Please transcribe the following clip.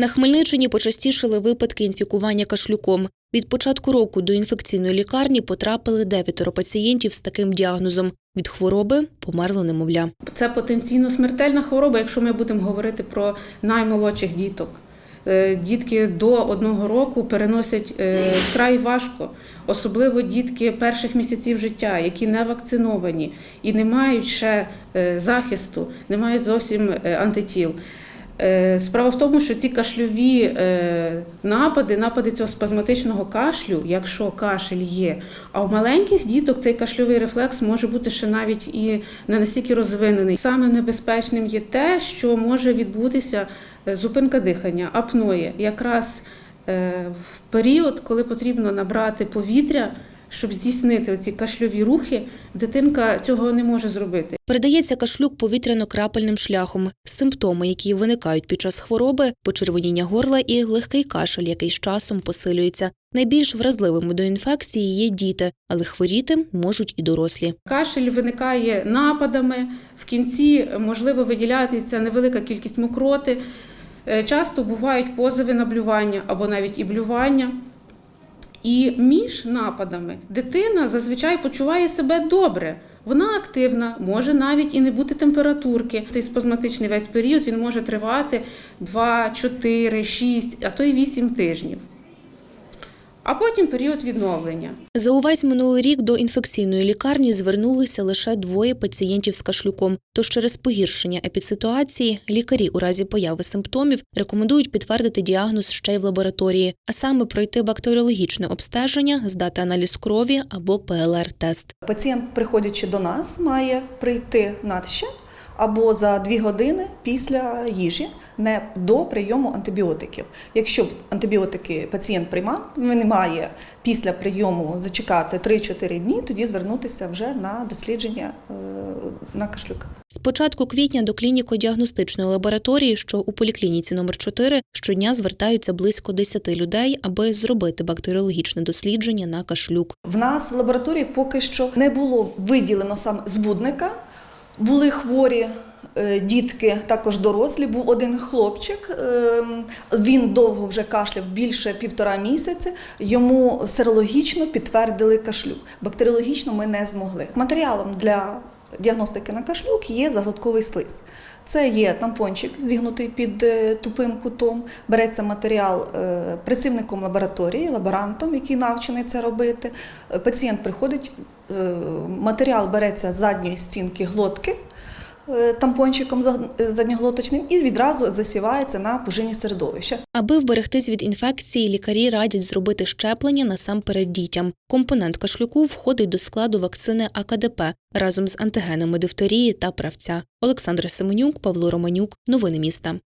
На Хмельниччині почастішили випадки інфікування кашлюком. Від початку року до інфекційної лікарні потрапили дев'ятеро пацієнтів з таким діагнозом. Від хвороби померло немовля. Це потенційно смертельна хвороба, якщо ми будемо говорити про наймолодших діток. Е, Дітки до одного року переносять е, вкрай важко, особливо дітки перших місяців життя, які не вакциновані і не мають ще е, захисту, не мають зовсім антитіл. Е, Справа в тому, що ці кашльові е, напади, напади цього спазматичного кашлю, якщо кашель є, а у маленьких діток цей кашльовий рефлекс може бути ще навіть і не настільки розвинений. Саме небезпечним є те, що може відбутися е, зупинка дихання, апноє, якраз в період, коли потрібно набрати повітря, щоб здійснити ці кашльові рухи, дитинка цього не може зробити. Передається кашлюк повітряно-крапельним шляхом. Симптоми, які виникають під час хвороби, почервоніння горла і легкий кашель, який з часом посилюється. Найбільш вразливими до інфекції є діти, але хворіти можуть і дорослі. Кашель виникає нападами, в кінці можливо виділяється невелика кількість мокроти. Е, Часто бувають позови на блювання або навіть і блювання. І між нападами дитина зазвичай почуває себе добре. Вона активна, може навіть і не бути температурки. Цей спазматичний весь період він може тривати 2, 4, 6, а то й 8 тижнів. А потім період відновлення. За увесь минулий рік до інфекційної лікарні звернулися лише двоє пацієнтів з кашлюком. Тож через погіршення епідситуації лікарі у разі появи симптомів рекомендують підтвердити діагноз ще й в лабораторії, а саме пройти бактеріологічне обстеження, здати аналіз крові або ПЛР-тест. Пацієнт, приходячи до нас, має прийти надще або за 2 години після їжі, не до прийому антибіотиків. Якщо антибіотики пацієнт приймав, він має після прийому зачекати 3-4 дні, тоді звернутися вже на дослідження е, на кашлюк. З початку квітня до клініко-діагностичної лабораторії, що у поліклініці номер 4 щодня звертаються близько 10 людей, аби зробити бактеріологічне дослідження на кашлюк. В нас в лабораторії поки що не було виділено сам збудника. Були хворі дітки, також дорослі. Був один хлопчик. ем, Він довго вже кашляв більше півтора місяця. Йому серологічно підтвердили кашлюк. Бактеріологічно ми не змогли. Матеріалом для діагностики на кашлюк є заглотковий слиз. Це є тампончик, зігнутий під е, тупим кутом. Береться матеріал е, працівником лабораторії, лаборантом, який навчений це робити. Е, Пацієнт приходить, е, матеріал береться з задньої стінки глотки е, тампончиком заг- задньоглоточним і відразу засівається на пожинні середовища. Аби вберегтись від інфекції, лікарі радять зробити щеплення насамперед дітям. Компонент кашлюку входить до складу вакцини АКДП разом з антигенами дифтерії та правця. Олександра Семенюк, Павло Романюк. Новини міста.